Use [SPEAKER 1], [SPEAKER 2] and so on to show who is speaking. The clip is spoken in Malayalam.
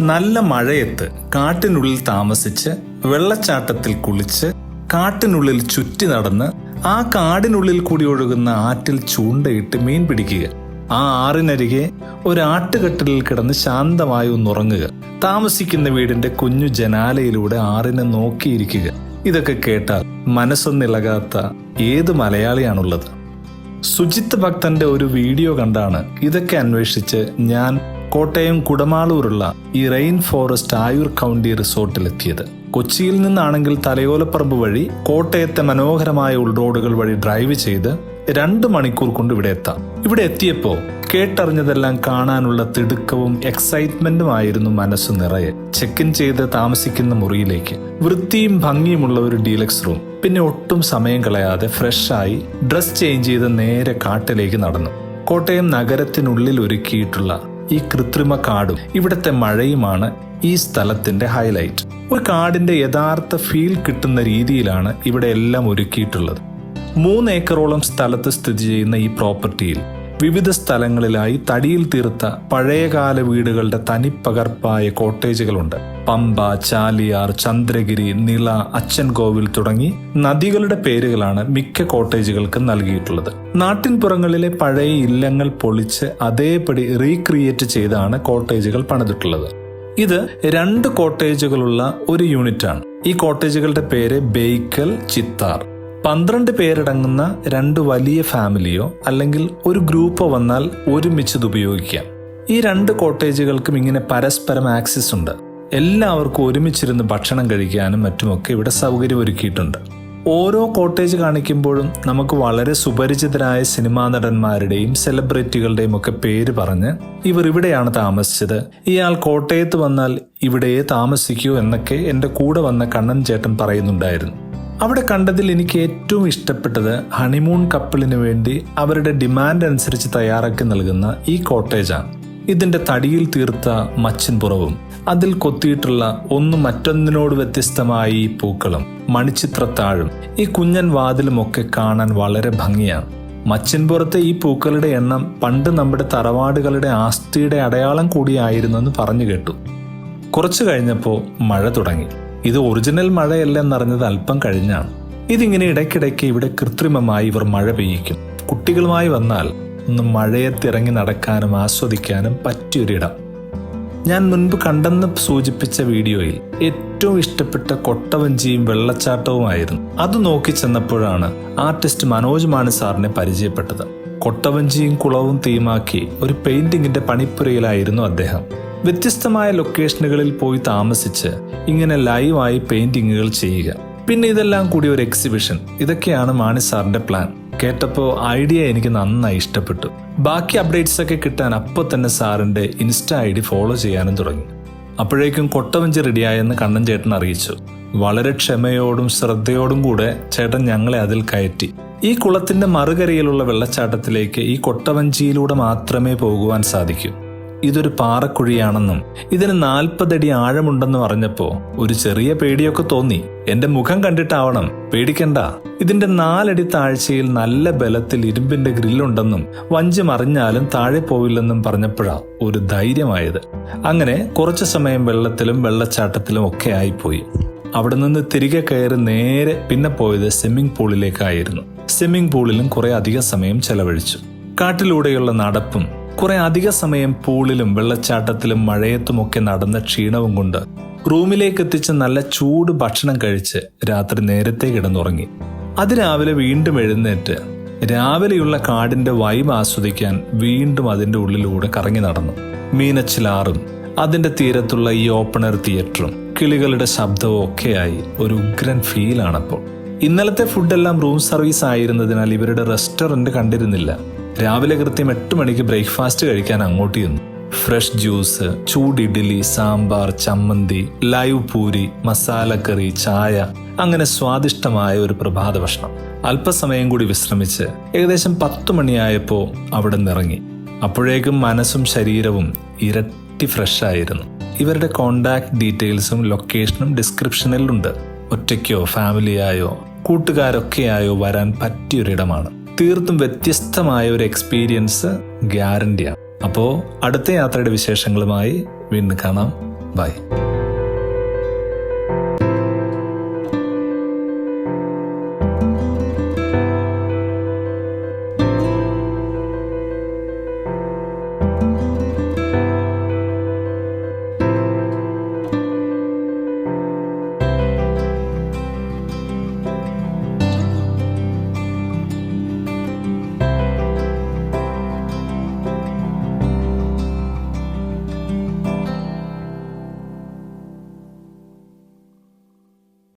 [SPEAKER 1] നല്ല മഴയത്ത് കാട്ടിനുള്ളിൽ താമസിച്ച് വെള്ളച്ചാട്ടത്തിൽ കുളിച്ച് കാട്ടിനുള്ളിൽ ചുറ്റി നടന്ന് ആ കാടിനുള്ളിൽ കൂടി ഒഴുകുന്ന ആറ്റിൽ ചൂണ്ടയിട്ട് മീൻ പിടിക്കുക. ആ ആറിനരികെ ഒരാട്ടുകെട്ടലിൽ കിടന്ന് ശാന്തമായി ഒന്നുറങ്ങുക. താമസിക്കുന്ന വീടിന്റെ കുഞ്ഞു ജനാലയിലൂടെ ആറിനെ നോക്കിയിരിക്കുക. ഇതൊക്കെ കേട്ടാൽ മനസ്സൊന്നിളകാത്ത ഏത് മലയാളിയാണുള്ളത്? സുജിത്ത് ഭക്തന്റെ ഒരു വീഡിയോ കണ്ടാണ്. ഇതൊക്കെ അന്വേഷിച്ച് ഞാൻ കോട്ടയം കുടമാളൂരുള്ള ഈ റെയിൻ ഫോറസ്റ്റ് ആയൂർ കൗണ്ടി റിസോർട്ടിലെത്തിയത്. കൊച്ചിയിൽ നിന്നാണെങ്കിൽ തലയോലപ്പറമ്പ് വഴി കോട്ടയത്തെ മനോഹരമായ ഉൾറോഡുകൾ വഴി ഡ്രൈവ് ചെയ്ത് രണ്ട് മണിക്കൂർ കൊണ്ട് ഇവിടെ എത്താം. ഇവിടെ എത്തിയപ്പോ കേട്ടറിഞ്ഞതെല്ലാം കാണാനുള്ള തിടുക്കവും എക്സൈറ്റ്മെന്റും ആയിരുന്നു മനസ്സ് നിറയെ. ചെക്ക് ഇൻ ചെയ്ത് താമസിക്കുന്ന മുറിയിലേക്ക്. വൃത്തിയും ഭംഗിയുമുള്ള ഒരു ഡീലക്സ് റൂം പിന്നെ ഒട്ടും സമയം കളയാതെ ഫ്രഷായി ഡ്രസ് ചേഞ്ച് ചെയ്ത് നേരെ കാട്ടിലേക്ക് നടന്നു. കോട്ടയം നഗരത്തിനുള്ളിൽ ഒരുക്കിയിട്ടുള്ള ഈ കൃത്രിമ കാടും ഇവിടുത്തെ മഴയുമാണ് ഈ സ്ഥലത്തിന്റെ ഹൈലൈറ്റ് ഒരു കാടിന്റെ യഥാർത്ഥ ഫീൽ കിട്ടുന്ന രീതിയിലാണ് ഇവിടെ എല്ലാം ഒരുക്കിയിട്ടുള്ളത്. മൂന്ന് ഏക്കറോളം സ്ഥലത്ത് സ്ഥിതി ചെയ്യുന്ന ഈ പ്രോപ്പർട്ടിയിൽ വിവിധ സ്ഥലങ്ങളിലായി തടിയിൽ തീർത്ത പഴയകാല വീടുകളുടെ തനിപ്പകർപ്പായ കോട്ടേജുകളുണ്ട്. പമ്പ ചാലിയാർ ചന്ദ്രഗിരി നിള അച്ചൻകോവിൽ തുടങ്ങി നദികളുടെ പേരുകളാണ് മിക്ക കോട്ടേജുകൾക്കും നൽകിയിട്ടുള്ളത്. നാട്ടിൻപുറങ്ങളിലെ പഴയ ഇല്ലങ്ങൾ പൊളിച്ച് അതേപടി റീക്രിയേറ്റ് ചെയ്താണ് കോട്ടേജുകൾ പണിതിട്ടുള്ളത്. ഇത് രണ്ട് കോട്ടേജുകളുള്ള ഒരു യൂണിറ്റാണ്. ഈ കോട്ടേജുകളുടെ പേര് ബേക്കൽ ചിത്താർ. പന്ത്രണ്ട് പേരടങ്ങുന്ന രണ്ട് വലിയ ഫാമിലിയോ അല്ലെങ്കിൽ ഒരു ഗ്രൂപ്പോ വന്നാൽ ഒരുമിച്ച് ഒരുമിച്ചത് ഉപയോഗിക്കാം. ഈ രണ്ട് കോട്ടേജുകൾക്കും ഇങ്ങനെ പരസ്പരം ആക്സസ് ഉണ്ട്. എല്ലാവർക്കും ഒരുമിച്ചിരുന്ന് ഭക്ഷണം കഴിക്കാനും മറ്റുമൊക്കെ ഇവിടെ സൗകര്യം ഒരുക്കിയിട്ടുണ്ട് ഓരോ കോട്ടേജ് കാണിക്കുമ്പോഴും നമുക്ക് വളരെ സുപരിചിതരായ സിനിമാ നടന്മാരുടെയും സെലിബ്രിറ്റികളുടെയും ഒക്കെ പേര് പറഞ്ഞ് ഇവർ ഇവിടെയാണ് താമസിച്ചത്. ഇയാൾ കോട്ടയത്ത് വന്നാൽ ഇവിടെയേ താമസിക്കൂ എന്നൊക്കെ എന്റെ കൂടെ വന്ന കണ്ണൻ ചേട്ടൻ പറയുന്നുണ്ടായിരുന്നു. അവിടെ കണ്ടതിൽ എനിക്ക് ഏറ്റവും ഇഷ്ടപ്പെട്ടത് ഹണിമൂൺ കപ്പിളിന് വേണ്ടി അവരുടെ ഡിമാൻഡ് അനുസരിച്ച് തയ്യാറാക്കി നൽകുന്ന ഈ കോട്ടേജാണ്. ഇതിന്റെ തടിയിൽ തീർത്ത മച്ചിൻപുറവും അതിൽ കൊത്തിയിട്ടുള്ള ഒന്ന് മറ്റൊന്നിനോട് വ്യത്യസ്തമായ ഈ പൂക്കളും മണിച്ചിത്രത്താഴും ഈ കുഞ്ഞൻ വാതിലുമൊക്കെ കാണാൻ വളരെ ഭംഗിയാണ്. മച്ചിൻപുറത്തെ ഈ പൂക്കളുടെ എണ്ണം പണ്ട് നമ്മുടെ തറവാടുകളുടെ ആസ്തിയുടെ അടയാളം കൂടിയായിരുന്നെന്ന് പറഞ്ഞു കേട്ടു. കുറച്ചു കഴിഞ്ഞപ്പോൾ മഴ തുടങ്ങി. ഇത് ഒറിജിനൽ മഴയല്ലെന്നറിഞ്ഞത് അല്പം കഴിഞ്ഞാണ്. ഇതിങ്ങനെ ഇടയ്ക്കിടയ്ക്ക് ഇവിടെ കൃത്രിമമായി ഇവർ മഴ പെയ്യിക്കും. കുട്ടികളുമായി വന്നാൽ ഒന്ന് മഴയത്തിറങ്ങി നടക്കാനും ആസ്വദിക്കാനും പറ്റിയൊരിടം. ഞാൻ മുൻപ് കണ്ടെന്ന് സൂചിപ്പിച്ച വീഡിയോയിൽ ഏറ്റവും ഇഷ്ടപ്പെട്ട കൊട്ടവഞ്ചിയും വെള്ളച്ചാട്ടവുമായിരുന്നു. അത് നോക്കി ചെന്നപ്പോഴാണ് ആർട്ടിസ്റ്റ് മനോജ് മാണി സാറിനെ പരിചയപ്പെട്ടത്. കൊട്ടവഞ്ചിയും കുളവും തീമാക്കി ഒരു പെയിന്റിങ്ങിന്റെ പണിപ്പുരയിലായിരുന്നു അദ്ദേഹം. വ്യത്യസ്തമായ ലൊക്കേഷനുകളിൽ പോയി താമസിച്ച് ഇങ്ങനെ ലൈവായി പെയിന്റിങ്ങുകൾ ചെയ്യുക. പിന്നെ ഇതെല്ലാം കൂടി ഒരു എക്സിബിഷൻ ഇതൊക്കെയാണ് മാണി സാറിന്റെ പ്ലാൻ കേട്ടപ്പോൾ ഐഡിയ എനിക്ക് നന്നായി ഇഷ്ടപ്പെട്ടു. ബാക്കി അപ്ഡേറ്റ്സ് ഒക്കെ കിട്ടാൻ അപ്പോൾ തന്നെ സാറിന്റെ ഇൻസ്റ്റ ഐ ഡി ഫോളോ ചെയ്യാനും തുടങ്ങി. അപ്പോഴേക്കും കൊട്ടവഞ്ചി റെഡിയായെന്ന് കണ്ണൻ ചേട്ടൻ അറിയിച്ചു. വളരെ ക്ഷമയോടും ശ്രദ്ധയോടും കൂടെ ചേട്ടൻ ഞങ്ങളെ അതിൽ കയറ്റി. ഈ കുളത്തിന്റെ മറുകരയിലുള്ള വെള്ളച്ചാട്ടത്തിലേക്ക് ഈ കൊട്ടവഞ്ചിയിലൂടെ മാത്രമേ പോകുവാൻ സാധിക്കൂ. ഇതൊരു പാറക്കുഴിയാണെന്നും ഇതിന് നാൽപ്പതടി ആഴമുണ്ടെന്നും അറിഞ്ഞപ്പോൾ ഒരു ചെറിയ പേടിയൊക്കെ തോന്നി. എന്റെ മുഖം കണ്ടിട്ടാവണം. പേടിക്കണ്ട. ഇതിന്റെ നാലടി താഴ്ചയിൽ നല്ല ബലത്തിൽ ഇരുമ്പിന്റെ ഗ്രില്ലുണ്ടെന്നും വഞ്ചി മറിഞ്ഞാലും താഴെ പോവില്ലെന്നും പറഞ്ഞപ്പോഴാ ഒരു ധൈര്യമായത്. അങ്ങനെ കുറച്ചു സമയം വെള്ളത്തിലും വെള്ളച്ചാട്ടത്തിലും ഒക്കെ ആയിപ്പോയി. അവിടെ നിന്ന് തിരികെ കയറി നേരെ പിന്നെ പോയത് സ്വിമ്മിംഗ് പൂളിലേക്കായിരുന്നു. സ്വിമ്മിംഗ് പൂളിലും കുറെ അധിക സമയം ചെലവഴിച്ചു. കാട്ടിലൂടെയുള്ള നടപ്പും കുറെ അധിക സമയം പൂളിലും വെള്ളച്ചാട്ടത്തിലും മഴയത്തുമൊക്കെ നടന്ന ക്ഷീണവും കൊണ്ട് റൂമിലേക്ക് എത്തിച്ച് നല്ല ചൂട് ഭക്ഷണം കഴിച്ച് രാത്രി നേരത്തെ കിടന്നുറങ്ങി. അതിരാവിലെ വീണ്ടും എഴുന്നേറ്റ് രാവിലെയുള്ള കാടിന്റെ വൈബ് ആസ്വദിക്കാൻ വീണ്ടും അതിന്റെ ഉള്ളിലൂടെ കറങ്ങി നടന്നു. മീനച്ചിലാറും അതിന്റെ തീരത്തുള്ള ഈ ഓപ്പണർ തിയേറ്ററും കിളികളുടെ ശബ്ദവും ഒക്കെയായി ഒരു ഉഗ്രൻ ഫീലാണപ്പോൾ. ഇന്നലത്തെ ഫുഡെല്ലാം റൂം സർവീസ് ആയിരുന്നതിനാൽ ഇവരുടെ റെസ്റ്റോറന്റ് കണ്ടിരുന്നില്ല. രാവിലെ കൃത്യം എട്ട് മണിക്ക് ബ്രേക്ക്ഫാസ്റ്റ് കഴിക്കാൻ അങ്ങോട്ട് ചെന്നു. ഫ്രഷ് ജ്യൂസ് ചൂട് ഇഡ്ഡലി സാമ്പാർ ചമ്മന്തി ലൈവ് പൂരി മസാലക്കറി ചായ അങ്ങനെ സ്വാദിഷ്ടമായ ഒരു പ്രഭാത ഭക്ഷണം. അല്പസമയം കൂടി വിശ്രമിച്ച് ഏകദേശം പത്ത് മണിയായപ്പോൾ അവിടെ നിറങ്ങി. അപ്പോഴേക്കും മനസ്സും ശരീരവും ഇരട്ടി ഫ്രഷ് ആയിരുന്നു. ഇവരുടെ കോണ്ടാക്ട് ഡീറ്റെയിൽസും ലൊക്കേഷനും ഡിസ്ക്രിപ്ഷനിലുണ്ട് ഒറ്റയ്ക്കോ ഫാമിലിയായോ കൂട്ടുകാരൊക്കെയായോ വരാൻ പറ്റിയൊരിടമാണ്. തീർത്തും വ്യത്യസ്തമായ ഒരു എക്സ്പീരിയൻസ് ഗ്യാരണ്ടിയാണ് അപ്പോൾ അടുത്ത യാത്രയുടെ വിശേഷങ്ങളുമായി വീണ്ടും കാണാം. ബൈ